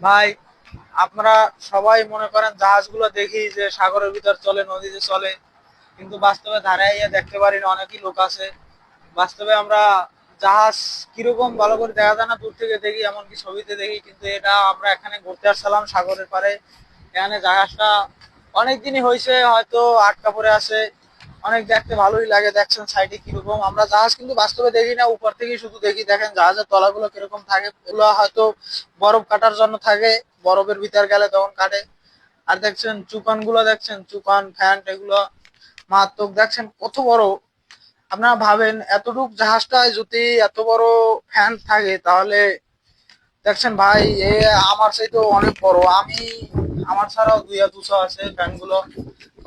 ভাই, আপনারা সবাই মনে করেন জাহাজগুলো দেখি যে সাগরের ভিতর চলে, নদীতে চলে, কিন্তু বাস্তবে ধারে আইয়া দেখতে পারি না, অনেকই লোক আছে। বাস্তবে আমরা জাহাজ কীরকম ভালো করে দেখা যায় না, দূর থেকে দেখি, এমনকি ছবিতে দেখি, কিন্তু এটা আমরা এখানে ঘুরতে আসছিলাম সাগরের পারে এখানে জাহাজটা অনেক দিনই হয়েছে হয়তো আটকা পড়ে আছে। অনেক দেখতে ভালোই লাগে, দেখছেন সাইডে কীরকম। আমরা জাহাজ কিন্তু বাস্তবে দেখি না, উপর থেকেই শুধু দেখি। দেখেন জাহাজের তলাগুলো কীরকম থাকে। এগুলো হয়তো বরফ কাটার জন্য থাকে, বরফের ভিতর গেলে তখন কাটে। আর দেখছেন চুকানগুলো দেখছেন চুকান ফ্যান্ট এগুলো মারাত্মক। দেখছেন কত বড়। আপনারা ভাবেন, এতটুক জাহাজটায় যদি এত বড় ফ্যান থাকে, তাহলে দেখছেন ভাই, এ আমার সেই তো অনেক বড়। আমি আমার ছাড়াও দুই দুশো আছে ফ্যানগুলো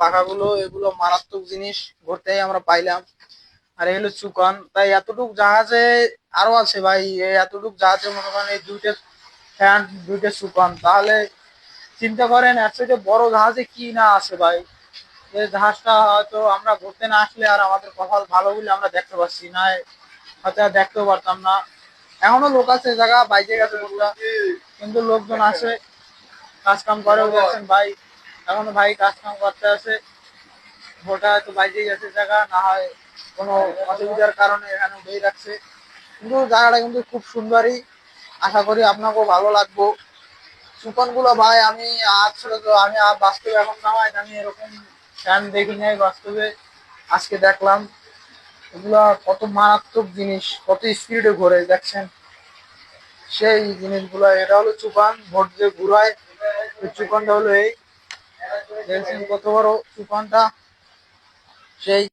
পাখাগুলো, এগুলো মারাত্মক জিনিস ঘুরতেই আমরা পাইলাম। আর এগুলো চুকান। তাই এতটুক জাহাজে আরও আছে ভাই এতটুক জাহাজে মনে করেন এই দুইটা ফ্যান, দুইটা চুকান। তাহলে চিন্তা করেন থেকে বড় জাহাজে কি না আছে ভাই? এই জাহাজটা হয়তো আমরা ঘুরতে না আসলে আর আমাদের কপাল ভালো বলে আমরা দেখতে পাচ্ছি না। হয়তো দেখতেও পারতাম না। এখনও লোক আছে জায়গা বাইরে গেছে কিন্তু লোকজন আসে কাজ কাম করেও দেখছেন ভাই, এখনও ভাই কাজ কাম করতে আছে ভোটা হয়তো বাইরে গেছে জায়গা, না হয় কোনো অসুবিধার কারণে এখানে উঠেই রাখছে কিন্তু জায়গাটা কিন্তু খুব সুন্দরই। আশা করি আপনাকেও ভালো লাগবো। সুপনগুলো ভাই, আমি আসলে তো, আমি আর বাস্তবে এখন নামাই আমি এরকম ফ্যান দেখি নাই বাস্তবে। আজকে দেখলাম, এগুলা কত মারাত্মক জিনিস, কত স্পিডে ঘোরে, দেখছেন? সেই জিনিসগুলো, এটা হলো চুপান, ভোট যে ঘুরায় এই চুপানটা হলো এই। দেখছেন কত বড় চুপানটা সেই